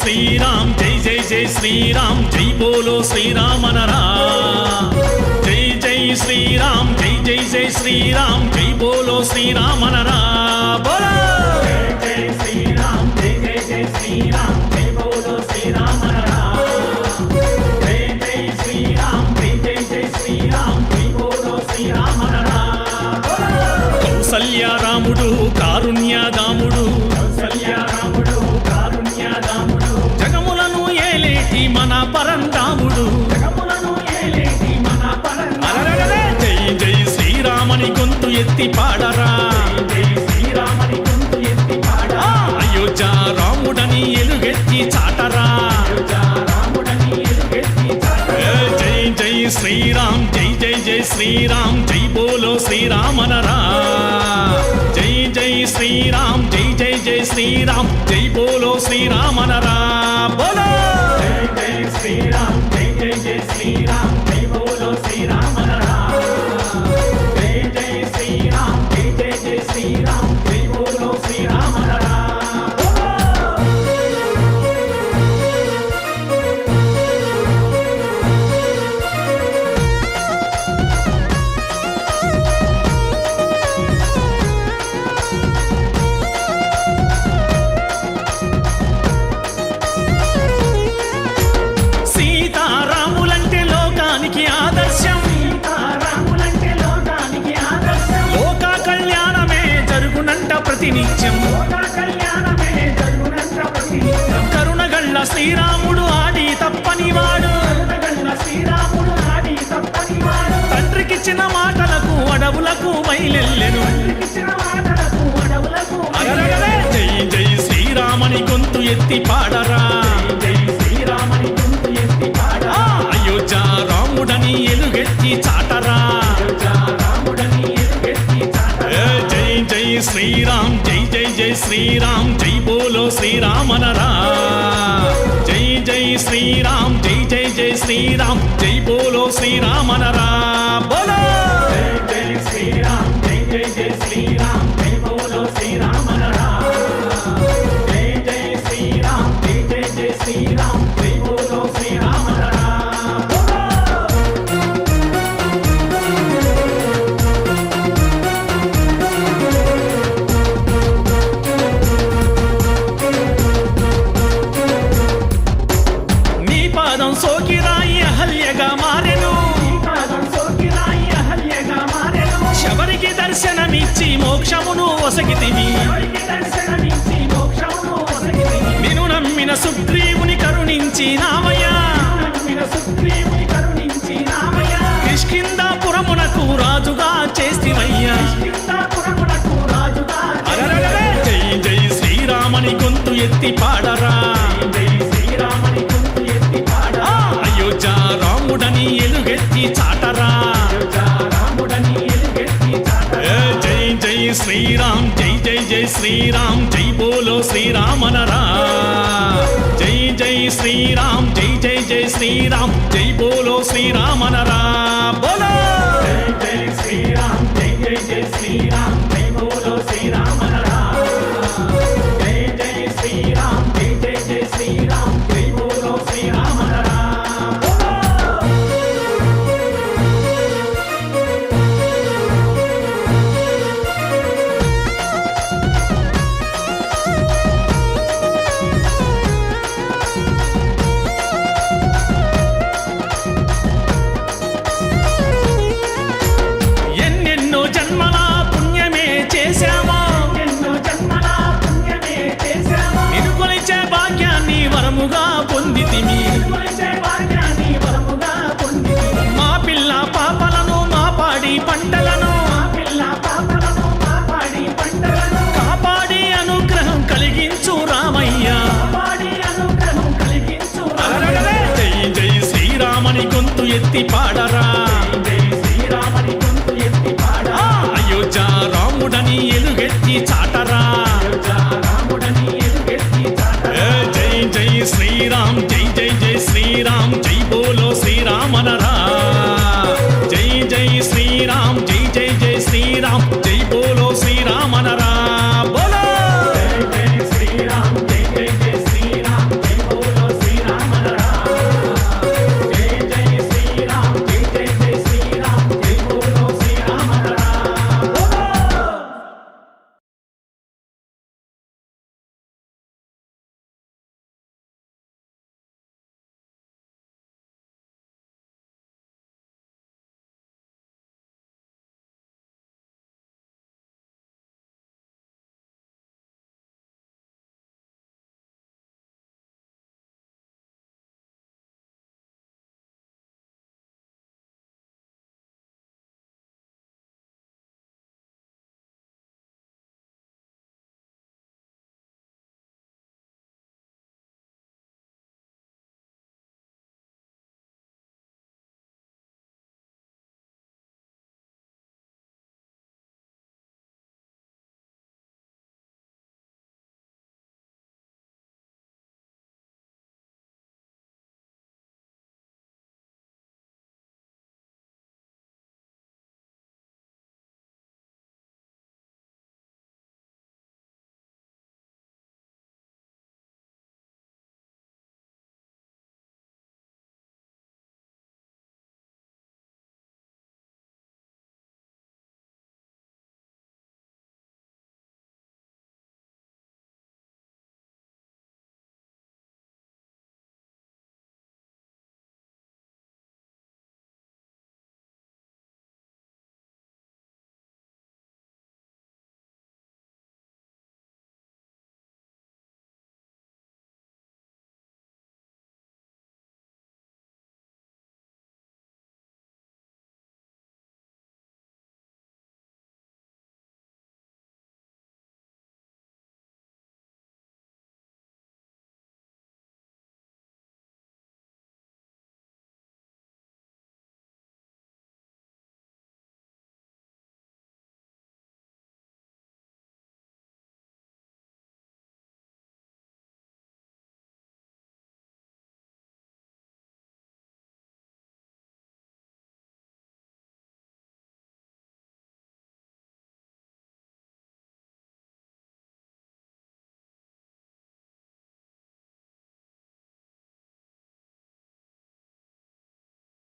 శ్రీరామ్ జై జై జై శ్రీరామ్ జై బోలో శ్రీరామనరా. జై శ్రీరామ్ జై జై జై శ్రీరామ్ జై బోలో శ్రీరామనరా బోలో జై శ్రీరామ్ జై జై జై శ్రీరామ్ జై బోలో! శ్రీరామనరా జై జై శ్రీరామ్ జై జై జై శ్రీరామ్ జై బోలో కౌసల్య రాముడు ఎత్తి పాడరా. జై అయోధ్య రాముడని ఎలుగెత్తి చాటరా. జై జై శ్రీరామ్ జై జై జై శ్రీరామ్ జై బోలో శ్రీరామనరా. జై జై శ్రీరామ్ జై జై జై శ్రీరామ్ జై బోలో శ్రీరామనరా. బోలో! జై జై శ్రీరామ్ తండ్రికిచ్చిన మాటలకు అడవులకు బయలెల్లెను జై జై శ్రీరామని గొంతు ఎత్తి పాడరా. జై అయోధ్య రాముడని ఎలుగెత్తి చాటరా. జై జై శ్రీరామ్ జై జై శ్రీరామ్ జై బోలో శ్రీరామనరా. జై జై శ్రీరామ్ జై జై జై శ్రీరామ్ జై బోలో శ్రీరామనరా. బోలో! దర్శనమిచ్చి మోక్షమును ఒసగితివి నిన్ను నమ్మిన సుగ్రీవుని కరుణించి నామయ్యా కిష్కిందాపురమునకు రాజుగా చేస్తివయ్యా! జై జై శ్రీరామని గొంతు ఎత్తి పాడరా. శ్రీరామ్ జై జై జై శ్రీరామ్ జై బోలో శ్రీరామనరా. జై జై శ్రీరామ్ జై జై జై శ్రీరామ్ జై బోలో శ్రీరామనరా. బోలో! ఎత్తి పాడరా.